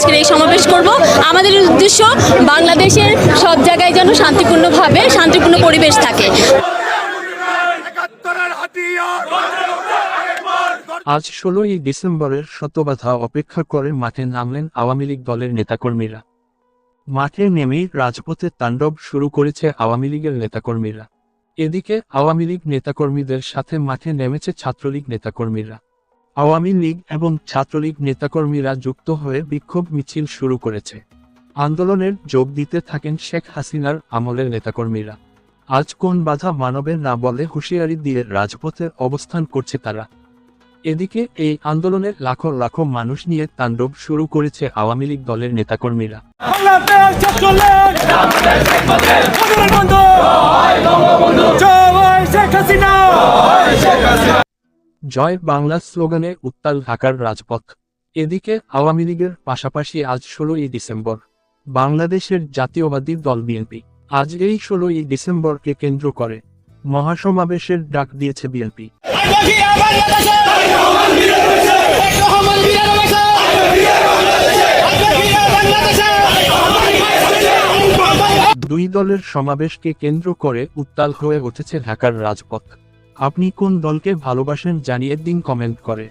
আজকের এই সমাবেশ করব। আমাদের উদ্দেশ্য বাংলাদেশের সব জায়গায় যেন শান্তিপূর্ণভাবে শান্তিপূর্ণ পরিবেশ থাকে। আজ ষোলোই ডিসেম্বরের শতবাধা অপেক্ষা করে মাঠে নামলেন আওয়ামী লীগ দলের নেতাকর্মীরা। মাঠে নেমেই রাজপথে তাণ্ডব শুরু করেছে আওয়ামী লীগের নেতাকর্মীরা। এদিকে আওয়ামী লীগ নেতাকর্মীদের সাথে মাঠে নেমেছে ছাত্রলীগ নেতাকর্মীরা। আওয়ামী লীগ এবং ছাত্রলীগ নেতাকর্মীরা যুক্ত হয়ে বিক্ষোভ মিছিল শুরু করেছে। আন্দোলনের যোগ দিতে থাকেন শেখ হাসিনার আমলের নেতাকর্মীরা। আজ কোন বাধা মানবে না বলে হুঁশিয়ারি দিয়ে রাজপথে অবস্থান করছে তারা। এদিকে এই আন্দোলনের লাখো লাখো মানুষ নিয়ে তাণ্ডব শুরু করেছে আওয়ামী লীগ দলের নেতাকর্মীরা। জয় বাংলা স্লোগানে উত্তাল ঢাকার রাজপথ। এদিকে আওয়ামী লীগের পাশাপাশি আজ ষোলোই ডিসেম্বর। বাংলাদেশের জাতীয়বাদী দল বিএনপি। আজ এই ষোলোই ডিসেম্বরকে কেন্দ্র করে মহাসমাবেশের ডাক দিয়েছে বিএনপি। দুই দলের সমাবেশকে কেন্দ্র করে উত্তাল হয়ে উঠেছে ঢাকার রাজপথ। আপনি কোন দলকে ভালোবাসেন জানিয়ে দিন কমেন্ট করে।